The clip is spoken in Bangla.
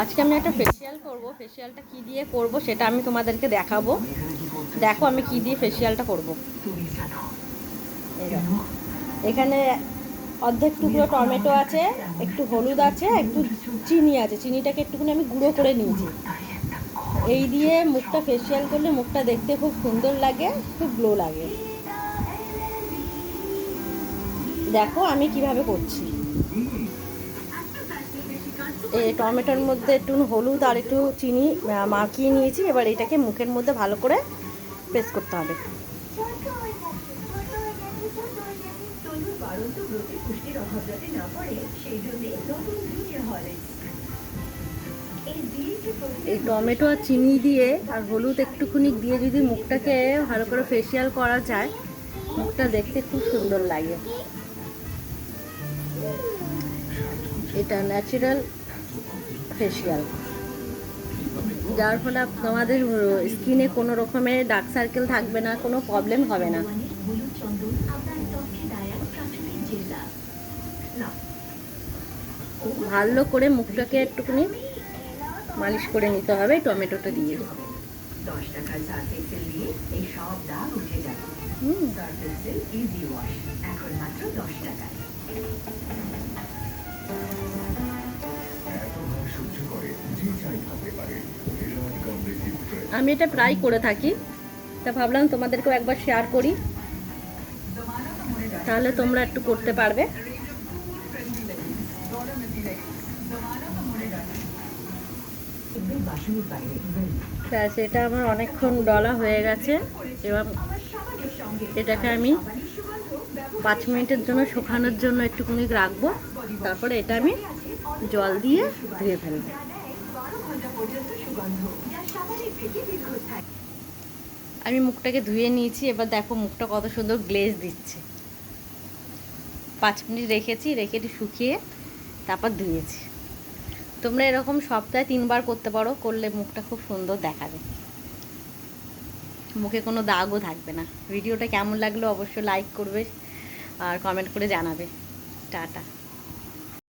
আজকে আমি একটা ফেসিয়াল করব। ফেসিয়ালটা কি দিয়ে করব সেটা আমি তোমাদেরকে দেখাবো। দেখো আমি কি দিয়ে ফেসিয়ালটা করব। এখানে অর্ধেক টুকরো টমেটো আছে, একটু হলুদ আছে, একটু চিনি আছে। চিনিটাকে একটুখানি আমি গুঁড়ো করে নিয়েছি। এই দিয়ে মুখটা ফেসিয়াল করলে মুখটা দেখতে খুব সুন্দর লাগে, খুব গ্লো লাগে। দেখো আমি কীভাবে করছি। টমেটোর মধ্যে একটু হলুদ আর একটু চিনি মাখিয়ে নিয়েছি। এবার এটাকে মুখের মধ্যে ভালো করে প্রেস করতে হবে। এই টমেটো আর চিনি দিয়ে আর হলুদ একটুখানি দিয়ে যদি মুখটাকে ভালো করে ফেসিয়াল করা যায়, মুখটা দেখতে খুব সুন্দর লাগে। এটা ন্যাচারাল ফেসিয়াল যার ফলে তোমাদের স্কিনে কোনো রকমের ডার্ক সার্কেল থাকবে না, কোনো প্রবলেম হবে না। ভালো করে মুখটাকে একটুখানি মালিশ করে নিতে হবে, টমেটোটা দিয়ে। দশ টাকার এই সব দাগ উঠে যাবে ইজি ওয়াশ এখন মাত্র দশ আমি এটা প্রায় করে থাকি। তা ভাবলাম তোমাদেরকেও একবার শেয়ার করি। তাহলে তোমরা একটু করতে পারবে। ব্যাস, এটা আমার অনেকক্ষণ ডলা হয়ে গেছে। এবার এটাকে আমি পাঁচ মিনিটের জন্য শুকানোর জন্য একটুখানি রাখব। তারপরে এটা আমি জল দিয়ে ধুয়ে ফেলব। আমি মুখটাকে ধুয়ে নিয়েছি, এবার দেখো মুখটা কত সুন্দর গ্লেজ দিচ্ছে। পাঁচ মিনিট রেখেছি, রেখে একটু শুকিয়ে তারপর ধুয়েছি। তোমরা এরকম সপ্তাহে তিনবার করতে পারো, করলে মুখটা খুব সুন্দর দেখাবে। মুখে কোনো দাগও থাকবে না। ভিডিওটা কেমন লাগল অবশ্যই লাইক করবে আর কমেন্ট করে জানাবে। টাটা।